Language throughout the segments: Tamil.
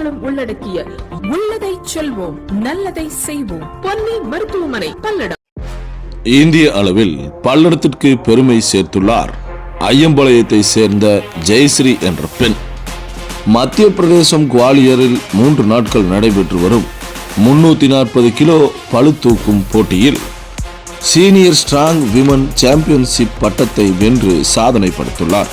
சேவைகளும் உள்ளடக்கிய உள்ளதை செல்வோம் நல்லதை செய்வோம். பொன்னி மருத்துவமனை பல்லடம். இந்திய அளவில் பல்லடத்திற்கு பெருமை சேர்த்துள்ளார். ஐயம்பாளையத்தை சேர்ந்த ஜெயஸ்ரீ என்ற பெண். மத்திய பிரதேசம் குவாலியரில் மூன்று நாட்கள் நடைபெற்று வரும். முன்னூற்றி நாற்பது கிலோ பழு தூக்கும் போட்டியில் சீனியர் ஸ்ட்ராங் விமன் சாம்பியன்ஷிப் பட்டத்தை வென்று சாதனை படுத்துள்ளார்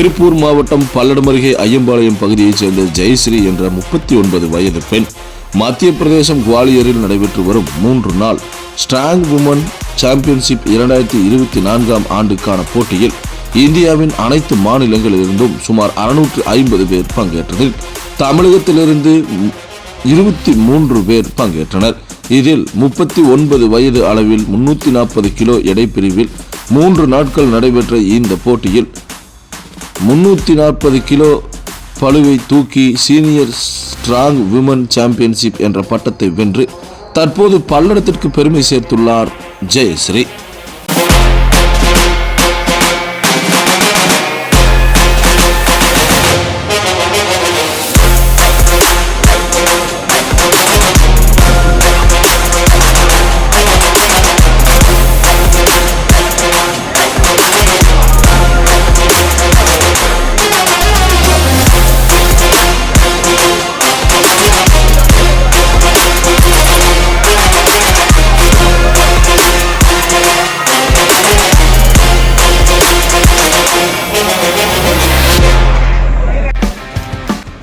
திருப்பூர் மாவட்டம் பல்லடம் அருகே ஐயம்பாளையம் பகுதியைச் சேர்ந்த ஜெயஸ்ரீ என்ற முப்பத்தி ஒன்பது வயது பெண் மத்திய பிரதேசம் குவாலியரில் நடைபெற்று வரும் மூன்று நாள் ஸ்ட்ராங் உமன் சாம்பியன்ஷிப் இரண்டாயிரத்தி இருபத்தி நான்காம் ஆண்டுக்கான போட்டியில் இந்தியாவின் அனைத்து மாநிலங்களிலிருந்தும் சுமார் அறுநூற்று ஐம்பது பேர் பங்கேற்றதில் தமிழகத்திலிருந்து இருபத்தி மூன்று பேர் பங்கேற்றனர். இதில் முப்பத்தி ஒன்பது வயது அளவில் முன்னூற்றி நாற்பது கிலோ எடை பிரிவில் மூன்று நாட்கள் நடைபெற்ற இந்த போட்டியில் முன்னூற்றி நாற்பது கிலோ பழுவை தூக்கி சீனியர் ஸ்ட்ராங் விமன் சாம்பியன்ஷிப் என்ற பட்டத்தை வென்று தற்போது பல்லடத்திற்கு பெருமை சேர்த்துள்ளார் Jayashree.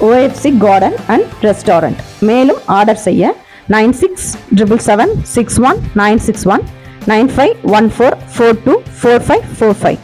OFC garden and restaurant மேலும் ஆர்டர் செய்ய nine six triple seven six one nine six one nine five one four four two four five four five